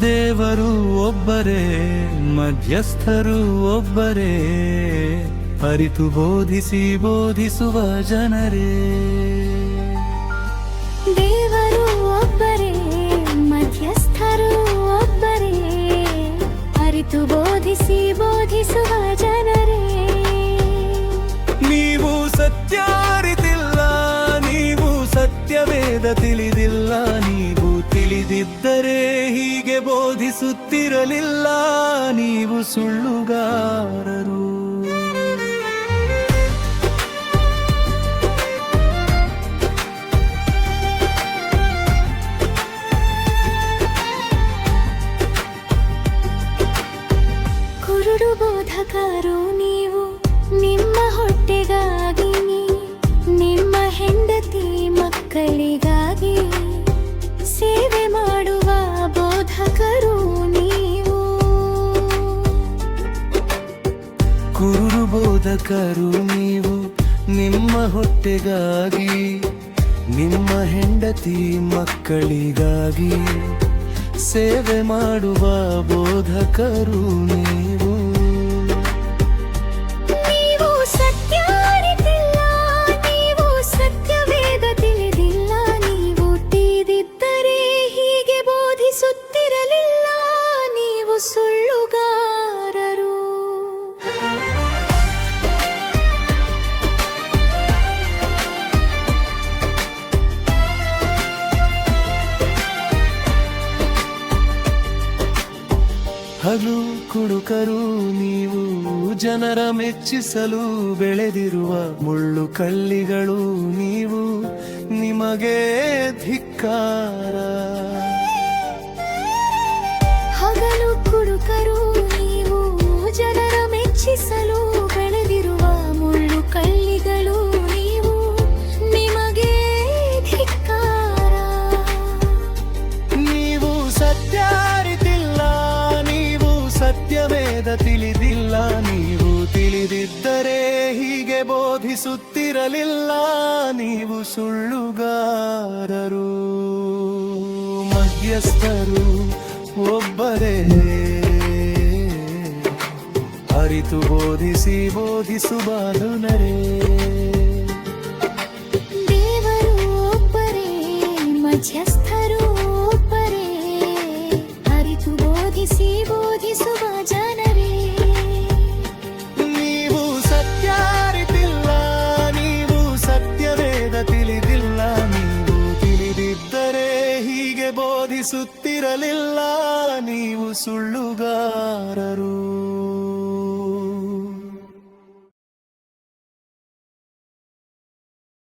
ದೇವರು ಒಬ್ಬರೇ ಮಧ್ಯಸ್ಥರು ಒಬ್ಬರೇ. ಅರಿತು ಬೋಧಿಸಿ ಬೋಧಿಸುವ ಜನರೇ. ದೇವರು ಒಬ್ಬರೇ ಮಧ್ಯಸ್ಥರು ಒಬ್ಬರೇ. ಅರಿತು ಬೋಧಿಸಿ ಬೋಧಿಸುವ ಜನರೇ. ನೀವು ಸತ್ಯ ಅರಿತಿಲ್ಲ ನೀವು ಸತ್ಯವೇದ ತಿಳಿದಿಲ್ಲ. ನೀವು ತಿಳಿದಿದ್ದರೆ ಹೀಗೆ ಬೋಧಿಸುತ್ತಿರಲಿಲ್ಲ. ನೀವು ಸುಳ್ಳುಗಾರರು. ನೀವು ನಿಮ್ಮ ಹೊಟ್ಟೆಗಾಗಿ, ನಿಮ್ಮ ಹೆಂಡತಿ ಮಕ್ಕಳಿಗಾಗಿ ಸೇವೆ ಮಾಡುವ ಬೋಧಕರು ನೀವು. ಕುರುಡು ಬೋಧಕರು ನೀವು ನಿಮ್ಮ ಹೊಟ್ಟೆಗಾಗಿ, ನಿಮ್ಮ ಹೆಂಡತಿ ಮಕ್ಕಳಿಗಾಗಿ ಸೇವೆ ಮಾಡುವ ಬೋಧಕರು ನೀವು. ಹಲು ಕುಡುಕರು ನೀವು ಜನರ ಮೆಚ್ಚಿಸಲು ಬೆಳೆದಿರುವ ಮುಳ್ಳು ಕಳ್ಳಿಗಳು ನೀವು ನಿಮಗೆ ಧಿಕ್ಕಾರ. ಸತ್ಯವೇದ ತಿಳಿದಿಲ್ಲ. ನೀವು ತಿಳಿದಿದ್ದರೆ ಹೀಗೆ ಬೋಧಿಸುತ್ತಿರಲಿಲ್ಲ. ನೀವು ಸುಳ್ಳುಗಾರರು, ಮಧ್ಯಸ್ಥರು, ಒಬ್ಬರೇ. ಅರಿತು ಬೋಧಿಸಿ ಬೋಧಿಸುವ ಧುನರೇ ದೇವರು ಒಬ್ಬರೇ ಮಧ್ಯಸ್ಥರು ಬೋಧಿಸುತ್ತಿರಲಿಲ್ಲ ನೀವು ಸುಳ್ಳುಗಾರರು.